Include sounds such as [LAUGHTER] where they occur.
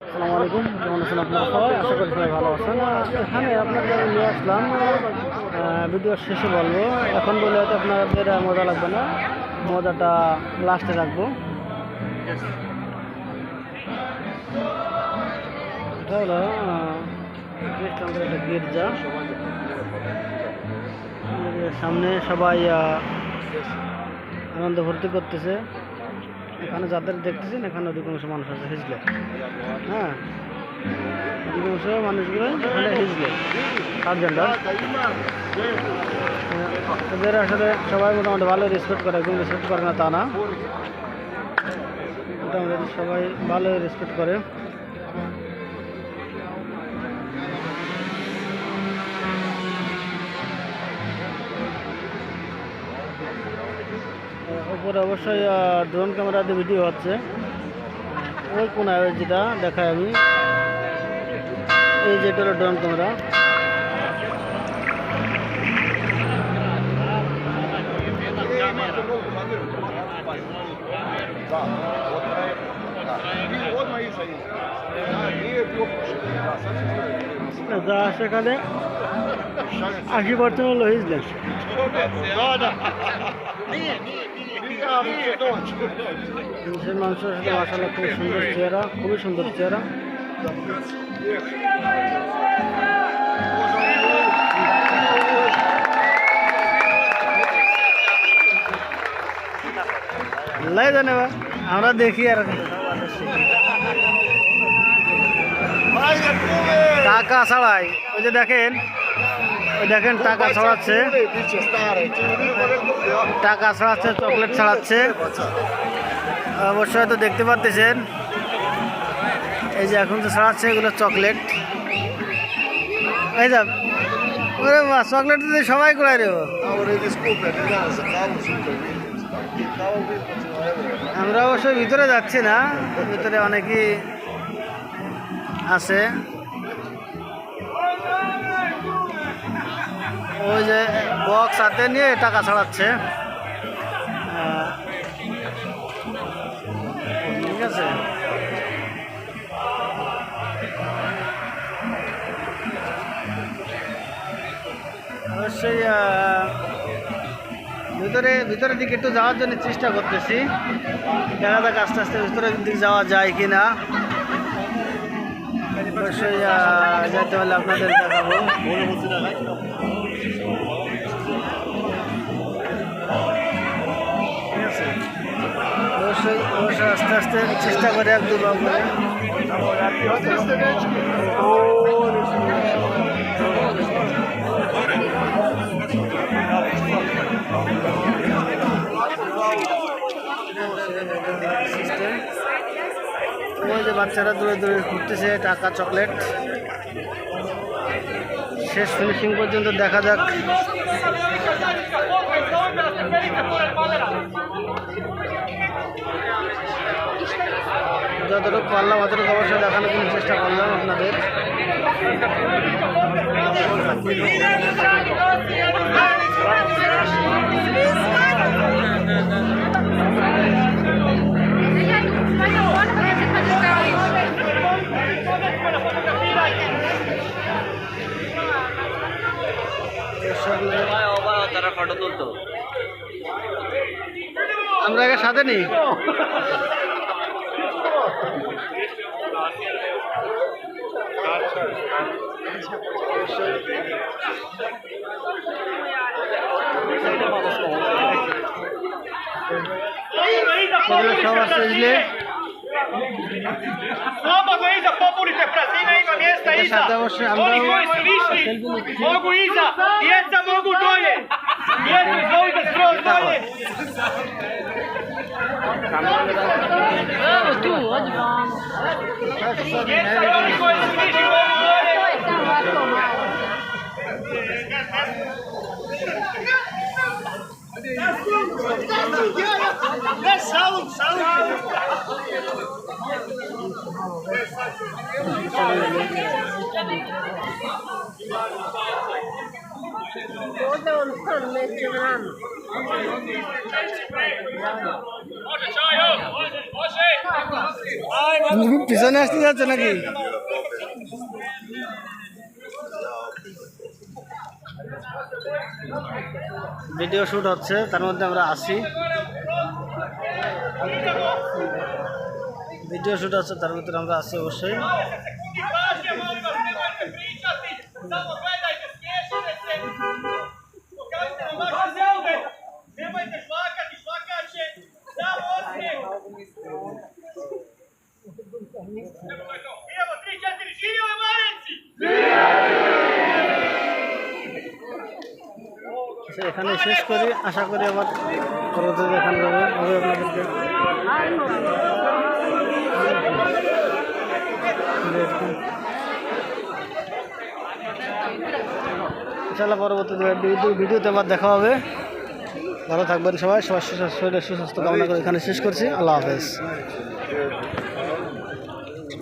আসসালামু আলাইকুম, কেমন আছেন সবাই? আশা করি সবাই ভালো আছেন। এখানে আপনাদের নিয়ে আসলাম ভিডিও শেষে বলব। এখন বলে হয়তো আপনাদের মজা লাগবে না। মজাটা লাস্টে রাখব। এটা হলো গির্জা। সামনে সবাই আনন্দ ভর্তি করতেছে। এখানে যাদের দেখতেছেন, এখানে অধিকাংশ মানুষ আছে, হিজলে। হ্যাঁ? অধিকাংশ মানুষগুলো এখানে হিজলে। সার্জেন্টার এদের আসলে সবাই মোটামুটি ভালো রেসপেক্ট করে একদম রেসপেক্ট করে না, তা না। মোটামুটি সবাই ভালো রেসপেক্ট করে। উপরে অবশ্যই ড্রোন ক্যামেরা ভিডিও হচ্ছে। ওই কোন যেটা দেখায় আমি। এই যেটা হলো ড্রোন ক্যামেরা যা সেখানে আশি পার্সেন্ট হলো [LAUGHS] মুসলিম মানুষের সাথে মাসাল্লাহ খুব সুন্দর চেহারা খুবই সুন্দর চেহারা আল্লাহ জানে আমরা দেখি আর টাকা ছাড়াই ওই যে দেখেন দেখেন টাকা ছড়াচ্ছে। টাকা ছড়াচ্ছে, চকলেট ছড়াচ্ছে। অবশ্যই তো দেখতে পাচ্ছেন এই যে এখন তো ছড়াচ্ছে, এগুলো চকলেট। এই যা, ওরে বা চকলেট তো সবাই করাই রে আমরা অবশ্যই ভিতরে যাচ্ছি না, ভিতরে অনেকেই আছে। ওই যে বক্স হাতে নিয়ে টাকা ছাড়াচ্ছে। ঠিক আছে। অবশ্যই ভিতরে, ভিতরের দিকে একটু যাওয়ার জন্য চেষ্টা করতেছি। দেখা যাক আস্তে আস্তে ভিতরের দিকে যাওয়া যায় কি না অবশ্যই যেতে হলে আপনাদের দেখাবো। অবশ্যই অবশ্যই আস্তে আস্তে চেষ্টা করে এক দুবার করে। সিস্টেম ওই যে বাচ্চারা দূরে দূরে ঘুরতেছে, টাকা, চকলেট। শেষ ফিনিশিং পর্যন্ত দেখা যাক। যতটুকু পারলাম, অতটুকু অবশ্যই দেখানোর জন্য চেষ্টা করলাম আপনাদের। তারা সাথে নেই এগুলো সব আছে বুঝলে Vamos com Isa, populi te prazina ima mjesta এটার Isa. সাথে অবশ্যই আমরা Oni koji su višli, mogu Iza, djeca mogu dolje. Evo tu, odi vamo. Ne, šalom, šalom. Ne, šalom. পিছনে আসতে যাচ্ছ নাকি ভিডিও শুট হচ্ছে তার মধ্যে আমরা আসি। ভিডিও শুট হচ্ছে তার ভিতরে আমরা আসি অবশ্যই। এখানে শেষ করি। আশা করি আবার পরবর্তীতে এখানে যাব আমি আপনাদেরকে ইনশাল্লাহ পরবর্তী ভিডিও ভিডিওতে আবার দেখা হবে। ভালো থাকবেন সবাই। সবার সুস্বাস্থ্য কামনা করে এখানে শেষ করছি। আল্লাহ হাফেজ।